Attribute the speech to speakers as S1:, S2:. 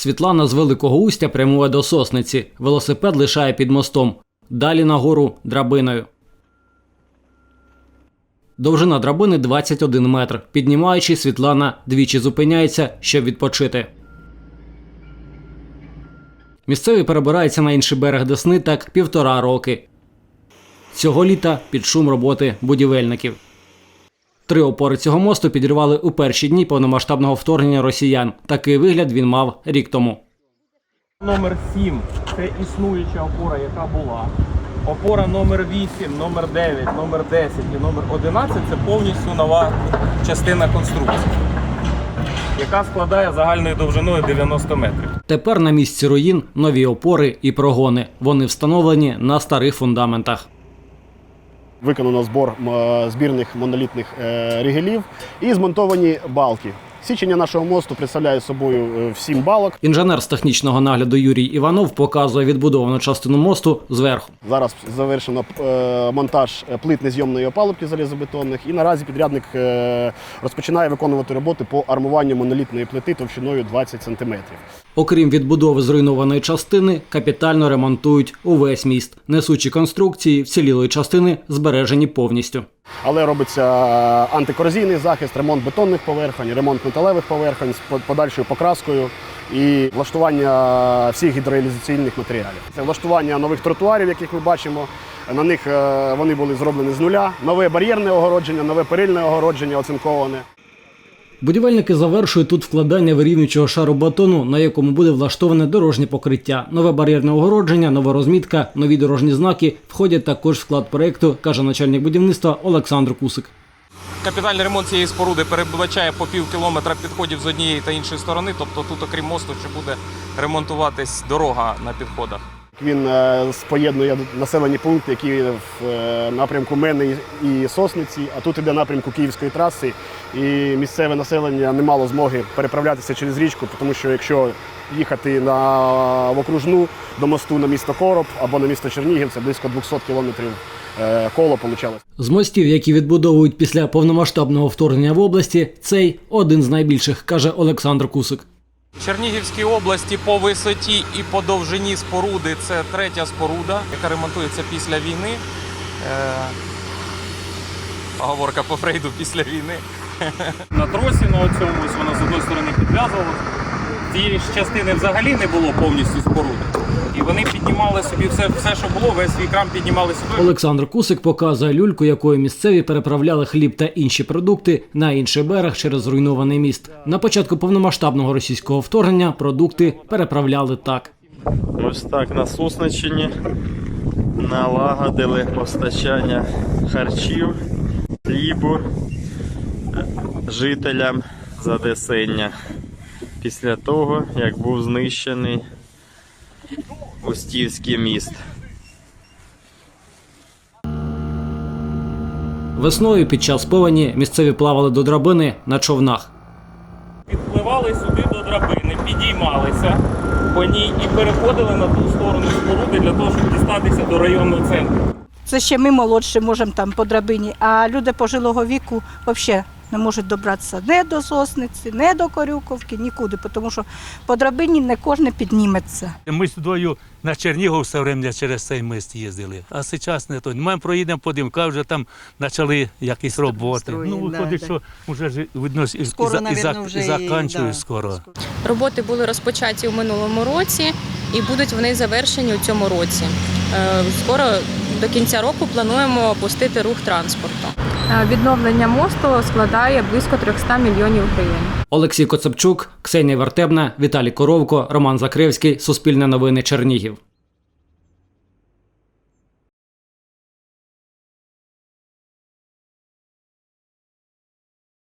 S1: Світлана з Великого Устя прямує до Сосниці. Велосипед лишає під мостом. Далі нагору драбиною. Довжина драбини 21 метр. Піднімаючи, Світлана двічі зупиняється, щоб відпочити. Місцеві перебираються на інший берег Десни так півтора роки. Цього літа під шум роботи будівельників. Три опори цього мосту підірвали у перші дні повномасштабного вторгнення росіян. Такий вигляд він мав рік тому.
S2: Номер 7 це існуюча опора, яка була. Опора номер 8, номер 9, номер 10 і номер 11 це повністю нова частина конструкції, яка складає загальною довжиною 90 метрів.
S1: Тепер на місці руїн нові опори і прогони. Вони встановлені на старих фундаментах.
S3: Виконано збор збірних монолітних е, рігелів і змонтовані балки. Січення нашого мосту представляє собою е, сім балок.
S1: Інженер з технічного нагляду Юрій Іванов показує відбудовану частину мосту зверху.
S3: Зараз завершено е, монтаж плит незйомної опалубки залізобетонних. І наразі підрядник е, розпочинає виконувати роботи по армуванню монолітної плити товщиною 20 см.
S1: Окрім відбудови зруйнованої частини, капітально ремонтують увесь міст. Несучі конструкції вцілілої частини збережені повністю.
S3: Але робиться антикорозійний захист, ремонт бетонних поверхонь, ремонт металевих поверхонь з подальшою покраскою і влаштування всіх гідроізоляційних матеріалів. Це влаштування нових тротуарів, яких ми бачимо. На них е, вони були зроблені з нуля. Нове бар'єрне огородження, нове перильне огородження оцинковане.
S1: Будівельники завершують тут вкладання вирівнюючого шару бетону, на якому буде влаштоване дорожнє покриття. Нове бар'єрне огородження, нова розмітка, нові дорожні знаки входять також в склад проекту, каже начальник будівництва Олександр Кусик.
S2: Капітальний ремонт цієї споруди передбачає по пів кілометра підходів з однієї та іншої сторони. Тобто тут, окрім мосту, ще буде ремонтуватись дорога на підходах.
S3: Він е, споєднує населені пункти, які в е, напрямку Мени і Сосниці, а тут іде напрямку Київської траси. І місцеве населення не мало змоги переправлятися через річку, тому що якщо їхати на в окружну до мосту на місто Короб або на місто Чернігів, це близько 200 кілометрів е, коло получалось.
S1: З мостів, які відбудовують після повномасштабного вторгнення в області, цей один з найбільших, каже Олександр Кусик.
S2: Чернігівській області по висоті і по довжині споруди це третя споруда, яка ремонтується після війни. Е, Поговорка по Фрейду після війни. На тросі на цьому вона з однієї сторони підв'язувалася. Цієї ж частини взагалі не було повністю споруди. І вони піднімали собі все, все, що було, весь свій крам піднімали сюди.
S1: Олександр Кусик показує люльку, якою місцеві переправляли хліб та інші продукти на інший берег через зруйнований міст. На початку повномасштабного російського вторгнення продукти переправляли так.
S4: Ось так на Сосниччині налагодили постачання харчів, хлібу е, жителям Задесення після того, як був знищений Устівський міст.
S1: Весною під час повені місцеві плавали до драбини на човнах.
S2: Підпливали сюди до драбини, підіймалися по ній і переходили на ту сторону споруди для того, щоб дістатися до районного центру.
S5: Це ще ми молодші можемо там по драбині, а люди пожилого віку взагалі не можуть добратися не до Сосниці, не до Корюковки, нікуди, тому що по драбині не кожен підніметься.
S6: Ми сюдою на Чернігов все время через цей мист їздили. А зараз не то. Ми проїдемо по димка, вже там почали якісь роботи. Ну, виходить,
S7: да.
S6: що вже видно, і,
S7: Скоро,
S6: і, за-
S7: вже
S6: і
S7: і,
S6: заканчують
S7: да.
S6: скоро.
S8: Роботи були розпочаті у минулому році і будуть вони завершені у цьому році. Е, Скоро до кінця року плануємо опустити рух транспорту.
S9: Е, Відновлення мосту складає близько 300 мільйонів гривень.
S1: Олексій Коцепчук, Ксенія Вартебна, Віталій Коровко, Роман Закривський Суспільне новини Чернігів.